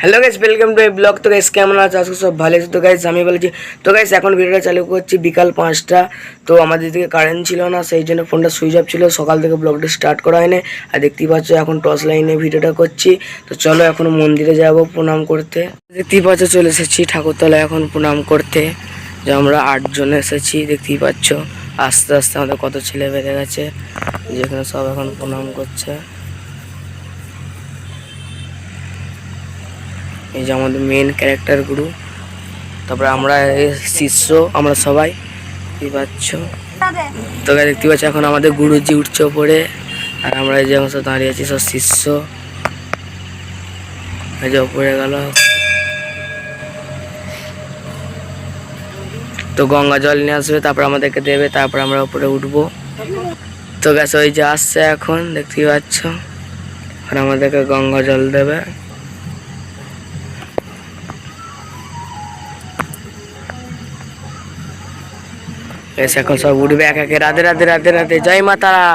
Hello guys welcome to এই blog তো guys কেমন আছে? আজকে সব ভালো আছে? তো গাইস আমি বলছি, তো গাইস এখন ভিডিওটা চালু করছি বিকাল পাঁচটা। তো আমাদের দিকে কারেন্ট ছিল না, সেই জন্য ফোনটা সুইচ অফ ছিল। সকাল থেকে ব্লগটা স্টার্ট করা হয়নি। আর দেখতেই পাচ্ছ এখন টর্চ লাইনে ভিডিওটা করছি। তো চলো এখন মন্দিরে যাব প্রণাম করতে। দেখতেই পাচ্ছ, চলে এসেছি ঠাকুরতলা এখন প্রণাম করতে। যে আমরা আটজন এসেছি, দেখতেই পাচ্ছ। আস্তে আস্তে আমাদের কত ছেলে বেড়ে গেছে। যেখানে সব এখন প্রণাম করছে। এই যে আমাদের মেন ক্যারেক্টার গুরু। তারপরে আমরা শিষ্য, আমরা সবাই। দেখতে পাচ্ছ? তো দেখতে পাচ্ছ, এখন আমাদের গুরুজি উঠছে ওপরে আর আমরা এই যে সব দাঁড়িয়ে আছি, সব শিষ্য। এই যে ওপরে গেল। তো গঙ্গা জল নিয়ে আসবে, তারপর আমাদেরকে দেবে, তারপর আমরা উপরে উঠবো। তো গ্যাস ওই যে আসছে এখন দেখতেই পাচ্ছ? আর আমাদেরকে গঙ্গা জল দেবে। বেশ এখন সব উঠবে এক একে। রাধে রাধে রাধে রাধে। জয় মা তারা।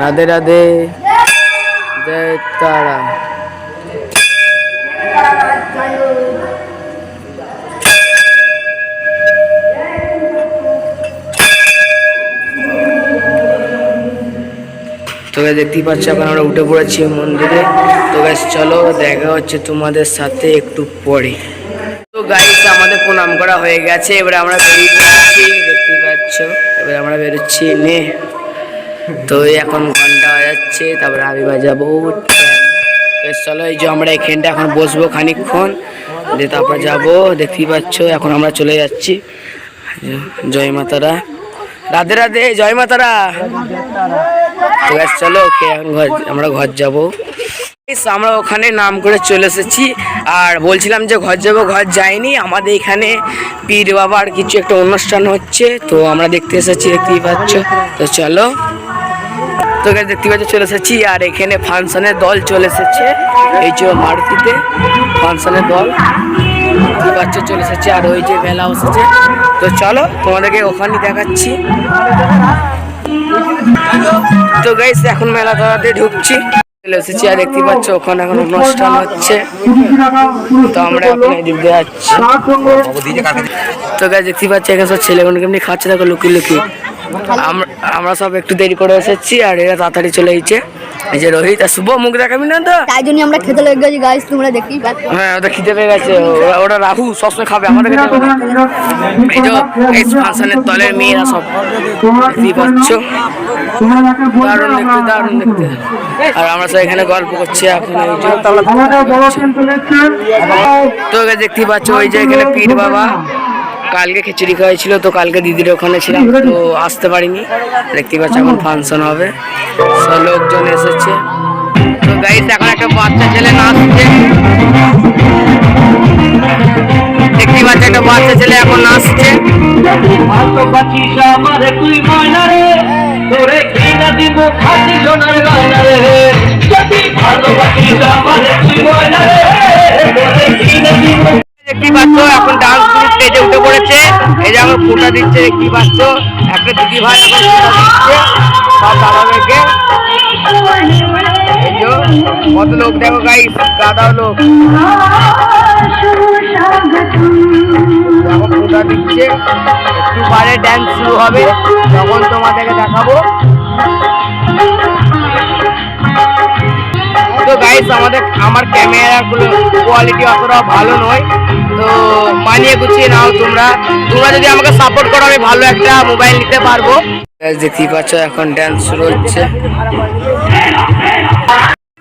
রাধে রাধে। জয় তারা। Guys দেখতেই পাচ্ছ এখন আমরা উঠে পড়েছি মন্দিরে। তো গাছ চলো, দেখা হচ্ছে তোমাদের সাথে একটু পরে। তো গাইস আমাদের প্রণাম করা হয়ে গেছে। এবারে আমরা বেরিয়ে পড়ছি, দেখতেই পাচ্ছ। এবারে আমরা বেরোচ্ছি, নে। তো এখন ঘণ্টা বাজাচ্ছে, তারপরে আমি বাজাবো। চলো, এই যে আমরা এখানটা এখন বসবো খানিকক্ষণ। দিয়ে তারপর যাব, দেখতেই পাচ্ছ, এখন আমরা চলে যাচ্ছি। জয় মাতারা। রাধে রাধে, জয় মাতারা। Guys, চলো ওকে এখন ঘর আমরা ঘর যাব। আমরা ওখানে নাম করে চলে এসেছি। আর বলছিলাম যে ঘর যাব ঘর যাইনি। আমাদের এখানে পীর বাবার কিছু একটা অনুষ্ঠান হচ্ছে। তো আমরা দেখতে এসেছি দেখতেই পাচ্ছ। তো চলো। তো দেখতে পাচ্ছ চলে এসেছি। আর এখানে ফাংশনের দল চলে এসেছে। এই যে মারুতিতে ফাংশনের দল। দেখতে পাচ্ছ চলে এসেছে। আর ওই যে মেলা বসেছে তো চলো তোমাদেরকে ওখানে দেখাচ্ছি। তো গাইস এখন মেলা ধরাতে ঢুকছি। আর দেখতে পাচ্ছ, ওখানে এখন অনুষ্ঠান হচ্ছে। তো আমরা এখন তো গাইস দেখতে পাচ্ছি, এখানে সব ছেলেগুলো কেমনি খাচ্ছে, দেখো লুকিয়ে আমরা আমরা সব একটু দেরি করে এসেছি আর এরা তাড়াতাড়ি চলে এসেছে। এই যে রোহিত আর শুভ মুখ দেখাবি না তো? তাই জন্য আমরা খেতে লেগে গেছি গাইস তোমরা দেখতেই পাচ্ছ হ্যাঁ ওটা খিদে পেয়ে গেছে। ওরা ওরা রাহু সবসময় খাবে আমাদেরকে দেবে এই যে এই ফাংশনের তলের মেয়েরা সব দেখতেই পাচ্ছ দারুণ দেখতে দারুণ দেখতে। আর আমরা সব এখানে গল্প করছি তো দেখতেই পাচ্ছ ওই যে এখানে পীর বাবা। কালকে খিচুড়ি খাওয়াইছিল তো কালকে দিদির ওখানে ছিলাম তো আসতে পারিনি। দেখতেই পাচ্ছ এখন ফাংশন হবে। সব লোকজন এসেছে। তো গাইস এখন একটা বাচ্চা ছেলে নাচছে। দেখতে পাচ্ছ একটা বাচ্চা ছেলে এখন নাচছে। দেখতে পাচ্ছ এখন ডান্স উঠে পড়েছে, এই যে আমার ফোটা দিচ্ছে দেখতে পাচ্ছ একটা দিদি ভাই এখন ফোঁটা দিচ্ছে সব এই যে কত লোক দেখো গাইস গাদাও লোক। এখন ফোঁটা দিচ্ছে। একটু পরে ড্যান্স শুরু হবে, তখন তোমাদেরকে দেখাবো। তো গাইস আমাদের, আমার ক্যামেরার কোয়ালিটি অতটা ভালো নয়। তো মানিয়ে গুছিয়ে নাও তোমরা। তোমরা যদি আমাকে সাপোর্ট করো, আমি ভালো একটা মোবাইল নিতে পারব। দেখতেই পাচ্ছ, এখন ড্যান্স শুরু হচ্ছে।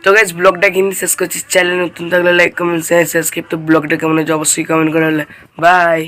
তো গাইজ ব্লগটা কিন্তু শেষ করছি। চ্যানেল নতুন থাকলে লাইক কমেন্ট শেয়ার সাবস্ক্রাইব তো ব্লগটা কেমন হয়েছে, অবশ্যই কমেন্ট করে বাই